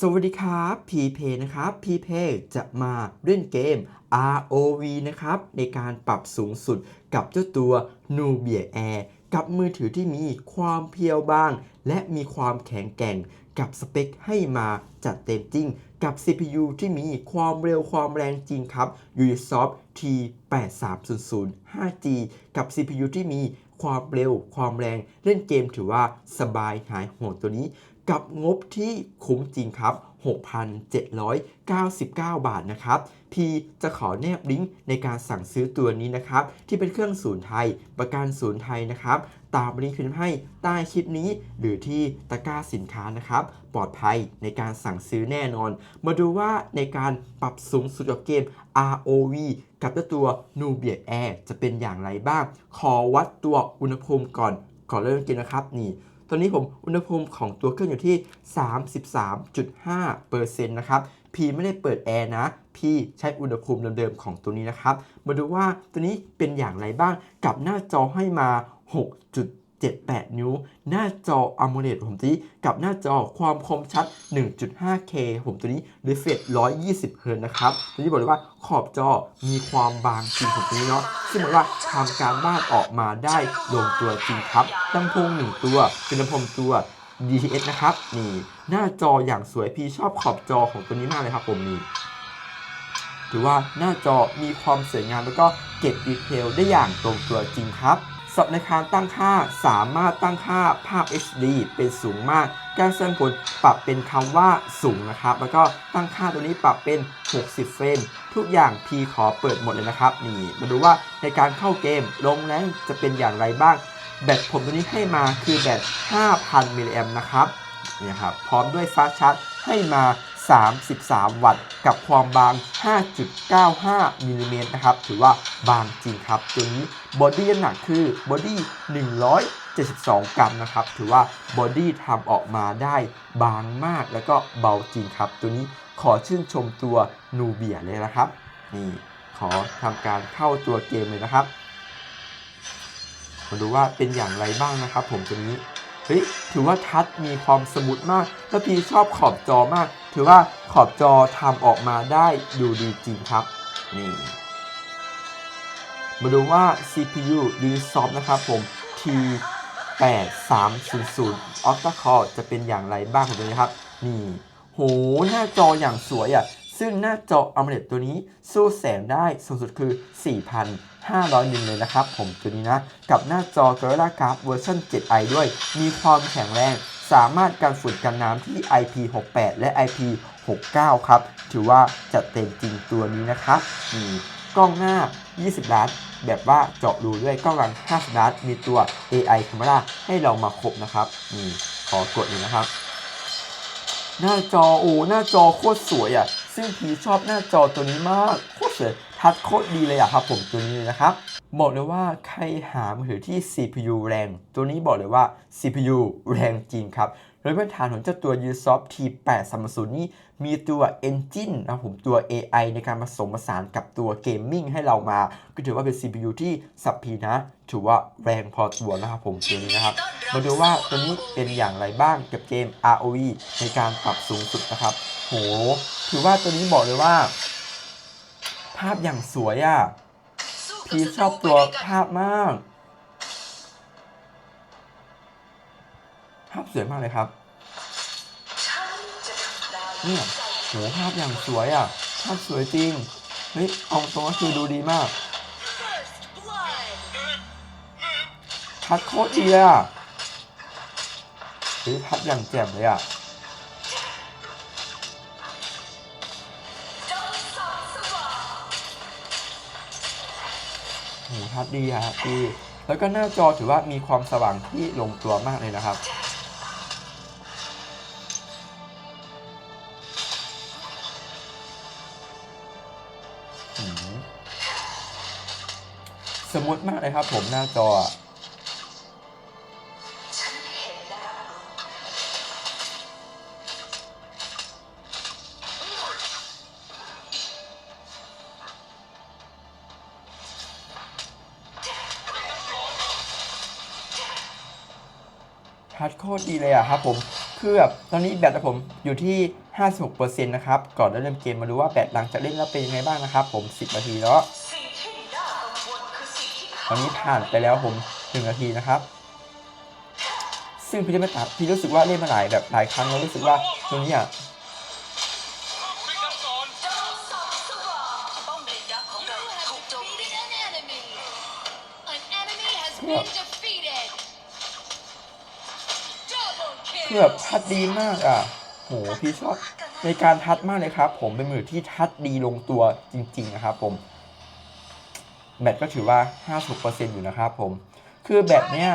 สวัสดีครับพีเพนะครับพีเพจะมาเล่นเกม ROV นะครับ ในการปรับสูงสุดกับเจ้าตัว Nubia Air กับมือถือที่มีความเพียวบาง และมีความแข็งแกร่งกับสเปคให้มาจัดเต็มจริง กับ CPU ที่มีความเร็วความแรงจริงครับ Ubisoft T8300 5G กับ CPU ที่มีความเร็วความแรงเล่นเกมถือว่าสบายหายห่วงตัวนี้ กับงบที่คุ้มจริงครับ 6,799 บาทนะครับ พีจะขอแนบลิงก์ในการสั่งซื้อตัวนี้นะครับ ที่เป็นเครื่องศูนย์ไทย ประกันศูนย์ไทยนะครับ ตามลิงก์ขึ้นให้ใต้คลิปนี้ หรือที่ตะกร้าสินค้านะครับ ปลอดภัยในการสั่งซื้อแน่นอน มาดูว่าในการปรับสูงสุดของเกม ROV กับตัว Nubia Air จะเป็นอย่างไรบ้าง ขอวัดตัวอุณหภูมิก่อนก่อนเริ่มเกมนะครับนี่ ตอนนี้ผมอุณหภูมิของตัวเครื่องอยู่ที่ 33.5%นะครับพีไม่ได้เปิดแอร์นะพีใช้อุณหภูมิเดิมๆของตัวนี้นะครับ มาดูว่าตัวนี้เป็นอย่างไรบ้างกับหน้าจอให้มา 7-8 นิ้ว หน้าจอ AMOLED ผมตัวนี้กับหน้าจอความคมชัด 1.5K ผมตัวนี้ refresh 120 Hz นะครับ ตัวนี้บอกเลยว่าขอบจอมีความบางจริงผมตัวนี้เนาะซึ่งหมายว่าทำการบ้านออกมาได้ลงตัวจริงครับลำโพงหนึ่งตัว เป็นลำโพงตัว DTS นะครับ นี่ หน้าจออย่างสวยพี่ชอบขอบจอของตัวนี้มากเลยครับผมนี่ถือว่าหน้าจอมีความสวยงามแล้วก็เก็บดีเทลได้อย่างตรงตัวจริงครับ สำหรับในการตั้งค่าสามารถตั้งค่าภาพ HD เป็นสูงมากการแสดงผลปรับเป็นคำว่าสูงนะครับ แล้วก็ตั้งค่าตัวนี้ปรับเป็น 60 เฟรม ทุกอย่างพีขอเปิดหมดเลยนะครับ นี่ มาดูว่าในการเข้าเกมลงแรงจะเป็นอย่างไรบ้าง แบตผมตัวนี้ให้มาคือแบต 5,000 มิลลิแอมนะครับ นี่ครับ พร้อมด้วยฟ้าชาร์จให้มา 33 วัตต์ กับความบาง 5.95มิลลิเมตรนะครับ ถือว่าบางจริงครับ ตัวนี้บอดี้น้ำหนักคือบอดี้172 กรัมนะครับ ถือว่าบอดี้ทำออกมาได้บางมากแล้วก็เบาจริงครับ ตัวนี้ขอชื่นชมตัวนูเบียเลยนะครับ นี่ขอทำการเข้าตัวเกมเลยนะครับมาดูว่าเป็นอย่างไรบ้างนะครับ ผมตัวนี้เฮ้ยถือว่าทัชมีความสมูทมาก แล้วพีชอบขอบจอมาก ถือว่าขอบจอทำออกมาได้ดูดีจริงครับ นี่ มาดูว่า CPU Ubisoft นะครับผม T8300 Octa Core จะเป็นอย่างไรบ้างของตัวนี้ครับ นี่ โห หน้าจออย่างสวยอะ ซึ่งหน้าจอ AMOLED ตัวนี้สู้แสงได้สูงสุดคือ 4,500นิตเลยนะครับผมตัวนี้นะ กับหน้าจอ Gorilla Glass เวอร์ชัน 7i ด้วย มีความแข็งแรง สามารถกันฝุ่นกันน้ำที่ IP68 และ IP69 ครับ ถือว่าจัดเต็มจริงตัวนี้นะครับนี่กล้องหน้า 20 ล้าน แบบว่าเจาะรูด้วยกล้องหลัง 50 ล้าน มีตัว AI Camera ให้เรามาครบนะครับนี่ขอกดเลยนะครับ หน้าจอโอ้หน้าจอโคตรสวยอะซึ่งพีชอบหน้าจอตัวนี้มาก โคตรสวยทัชโคตรดีเลยอะครับผมตัวนี้เลยนะครับ บอกเลยว่าใครหามือถือที่ CPU แรง ตัวนี้บอกเลยว่า CPU แรงจริงครับโดยพื้นฐานของเจ้าตัว Ubisoft T830 นี่มีตัว Engine นะผมตัว AI ในการผสมผสานกับตัวเกมมิ่งให้เรามา ก็ถือว่าเป็น CPU ที่สับพีนะ ถือว่าแรงพอตัวนะครับผมตัวนี้นะครับ มาดูว่าตัวนี้เป็นอย่างไรบ้างกับเกม ROV ในการปรับสูงสุดนะครับ โห ถือว่าตัวนี้บอกเลยว่า ภาพอย่างสวยอะ่ะ พีชอบตัวภาพมาก ภาพสวยมากเลยครับเนี่ยโหภาพอย่างสวยอะ ภาพสวยจริง เฮ้ยเอาตรงก็คือดูดีมากพัดโคตรดีเลยอะเฮ้ยพัดอย่างแจ่มเลยอะ โหพัดดีครับดีแล้วก็หน้าจอถือว่ามีความสว่างที่ลงตัวมากเลยนะครับสมสมูทมากเลยครับผมหน้าจอ ตรดีเลยอะครับผม คือแบบตอนนี้แบตของผมอยู่ที่ 56%นะครับ ก่อนเริ่มเกมมาดูว่าแบตหลังจากเล่นแล้วเป็นยังไงบ้างนะครับ ผม 10 นาทีแล้ว ตอนนี้ผ่านไปแล้วผม 1 นาทีนะครับ ซึ่งพี่จะไม่ตัดพี่รู้สึกว่าเล่นมาหลายแบบหลายครั้งแล้วรู้สึกว่าตรงนี้อะ คือแบบทัดดีมากอะโหพี่ชอบในการทัดมากเลยครับ ผมเป็นมือที่ทัดดีลงตัวจริง ๆ นะครับ ผมแบตก็ถือว่า50%อยู่นะครับผม คือแบตเนี้ย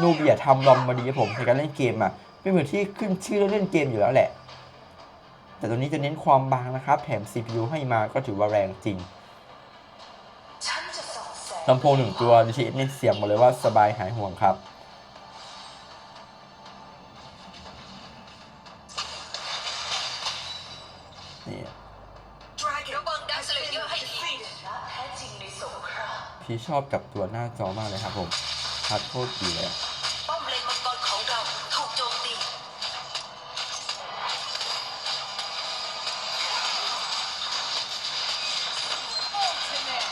นูเบียทำลอมมาดีครับผมในการเล่นเกมอะ เป็นมือที่ขึ้นชื่อเล่นเกมอยู่แล้วแหละ แต่ตัวนี้จะเน้นความบางนะครับ แถม CPU ให้มาก็ถือว่าแรงจริงลำโพงหนึ่งตัว DTS เนี่ยเสียงมาเลยว่าสบายหายห่วงครับ รามพี่ชอบกับตัวหน้าจอมากเลยครับผมทัดโคตรดีเลยอะป้อมเลนมังกรของเราถูกโจมตี Ultimate.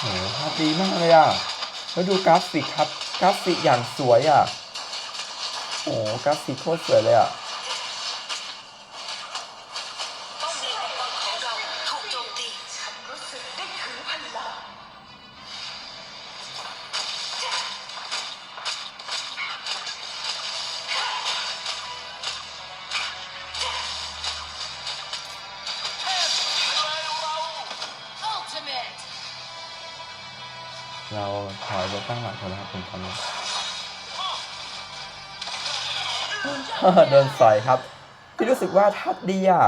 โหทัดดีมากเลยอะแล้วดูกราฟิกครับ กราฟิกอย่างสวยอะโอ้กราฟิกโคตรสวยเลยอะ อยไปตั้งหลักก่อนนะครับผมตอนนี้โดนสอยครับพี่รู้สึกว่าทัดดีอะ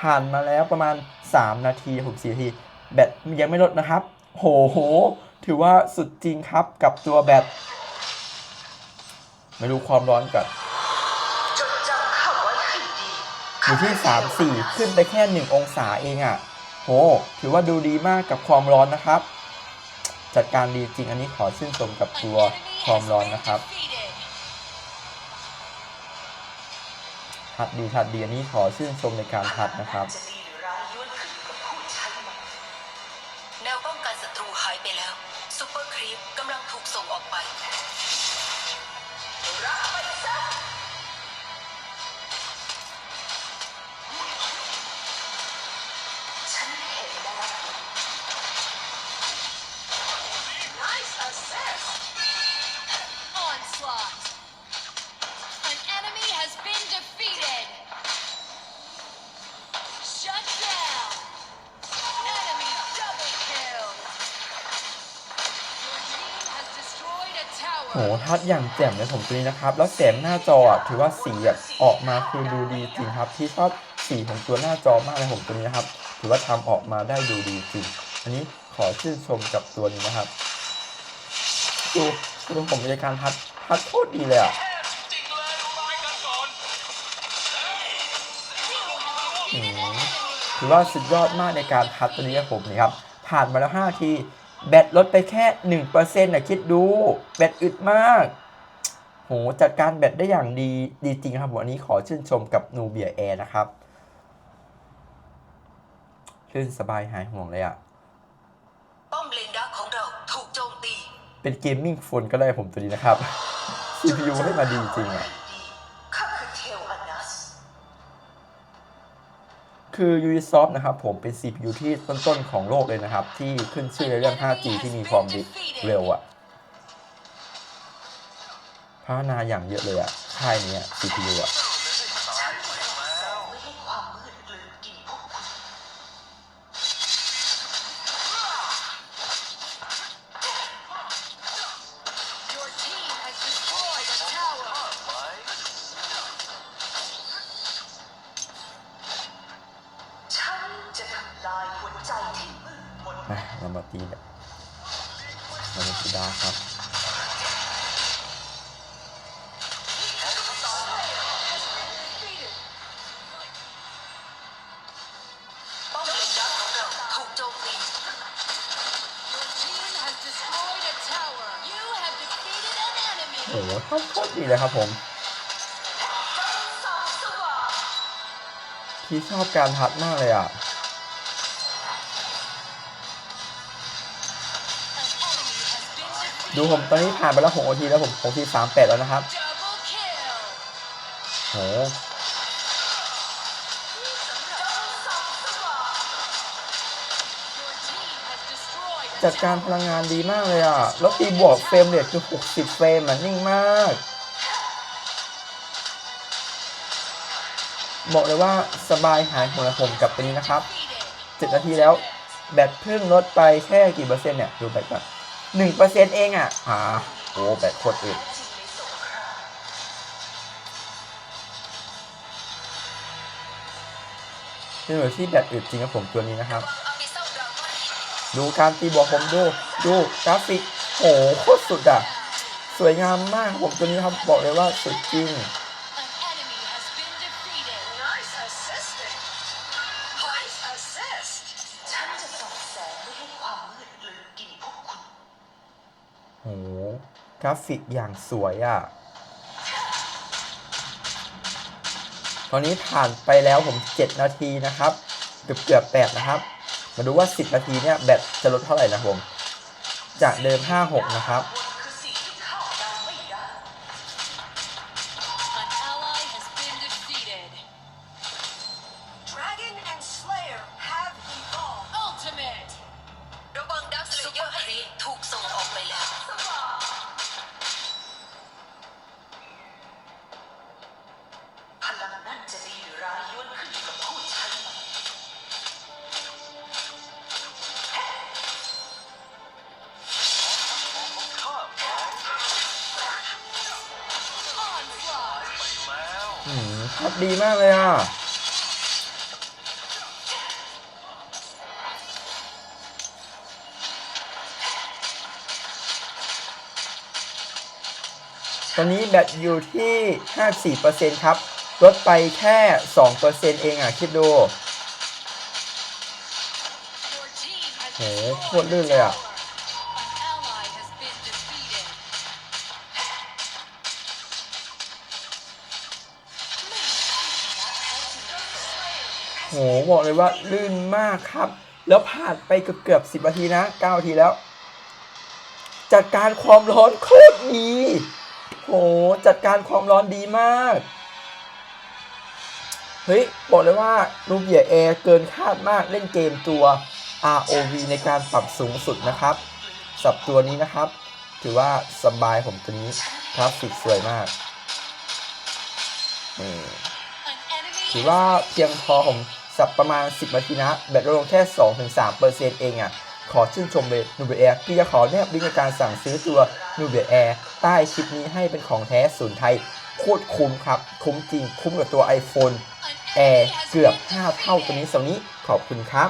ผ่านมาแล้วประมาณ 3 นาที6 4นาที แบตยังไม่ลดนะครับ โหโห ถือว่าสุดจริงครับกับตัวแบตมาดูความร้อนก่อนจดจำเข้าไว้ให้ดีอยู่ที่ 3 4 ขึ้นไปแค่ 1 องศาเองอะ่ะ โห ถือว่าดูดีมากกับความร้อนนะครับ จัดการดีจริงอันนี้ขอชื่นชมกับตัวความร้อนนะครับทัดดีทัดดีอันนี้ขอชื่นชมในการทัดนะครับจะดีหรือร้ายล้วนขึ้นอยู่กับผู้ใช้มันแนวป้องกันศัตรูหายไปแล้วซูเปอร์ครีปกำลังถูกส่งออกไปรับไปซะ โหทัดอย่างแจ่มเลยผมตัวนี้นะครับ แล้วแสงหน้าจอถือว่าสีแบบออกมาคือดูดีจริงครับ ที่ชอบสีของตัวหน้าจอมากเลยผมตัวนี้นะครับ ถือว่าทำออกมาได้ดูดีจริง อันนี้ขอชื่นชมกับตัวนี้นะครับ ดูดูผมในการทัดทัดโคตรดีเลยอะถือว่าสุดยอดมากในการทัดตัวนี้ครับผมนี่ครับ ผ่านมาแล้ว5นาที แบตลดไปแค่ 1%นะคิดดู แบตอึดมาก โห จัดการแบตได้อย่างดีดีจริงครับผมอันนี้ขอชื่นชมกับนูเบียแอร์นะครับลื่นสบายหายห่วงเลยอะ่ะป้อมเลนดักของเราถูกโจมตี เป็นเกมมิ่งโฟนก็ได้ผมตัวนี้นะครับ CPU ให้มาดีจริงอะ คือ Ubisoft นะครับผมเป็น CPU ที่ต้นๆของโลกเลยนะครับ ที่ขึ้นชื่อในเรื่อง 5G ที่มีความเร็วอะพัฒนาอย่างเยอะเลยอะค่ายนี้ CPU อะ นะเรามาตีเรามาตีดาครับโอ้โหเขาโคตรดีเลยครับผมที่ชอบการทัดมากเลยอะ ดูผมตอนนี้ผ่านไปแล้ว6นาทีแล้วผม6นาที38แปดแล้วนะครับโหจัดการพลังงานดีมากเลยอะ แล้วตีบวกเฟรมเรทคือ60 เฟรมอะนิ่งมาก บอกเลยว่าสบายหายหัวผมกับตัวนี้นะครับ 7 นาทีแล้ว แบตเพิ่งลดไปแค่กี่เปอร์เซ็นต์เนี่ย ดูแบตก่อน หนึ่งเปอร์เซ็นต์เองอะอ่าโอ้แบตโคตรอึดเป็นหน่วยที่แบตอึดจริงครับผมตัวนี้นะครับ ดูการตีบวกผมดู ดูกราฟิกโอ้โหโคตรสุดอะ สวยงามมากผมตัวนี้ครับบอกเลยว่าสุดจริง กราฟิกอย่างสวยอะ ตอนนี้ผ่านไปแล้วผม 7 นาทีนะครับ เกือบเกือบ8นะครับ มาดูว่า 10 นาทีเนี่ยแบตจะลดเท่าไหร่นะผม จากเดิม 56 นะครับ ชัดดีมากเลยอะตอนนี้แบตอยู่ที่ 54%ครับ ลดไปแค่ 2%เองอะ คิดดูโหโคตรลื่นเลยอะ โหบอกเลยว่าลื่นมากครับ แล้วผ่านไปเกือบเกือบสิบนาทีนะเก้านาทีแล้ว จัดการความร้อนโคตรดีโหจัดการความร้อนดีมากเฮ้ยบอกเลยว่านูเบียแอร์เกินคาดมากเล่นเกมตัว ROV ในการปรับสูงสุดนะครับ สับตัวนี้นะครับ ถือว่าสบายผมตัวนี้กราฟิกสวยมากถือว่าเพียงพอผม สับประมาณ 10นาทีนะ แบตลดลงแค่ 2-3%เเองอะ ขอชื่นชมเลยนูเบียแอร์พี่จะขอแนบลิงก์ในการสั่งซื้อตัวนูเบียแอร์ใต้ชิปนี้ให้เป็นของแท้ศูนย์ไทย โคตรคุ้มครับ คุ้มจริง คุ้มกับตัว iPhone An Air เกือบ 5 เท่าตัวนี้สำนี้ขอบคุณครับ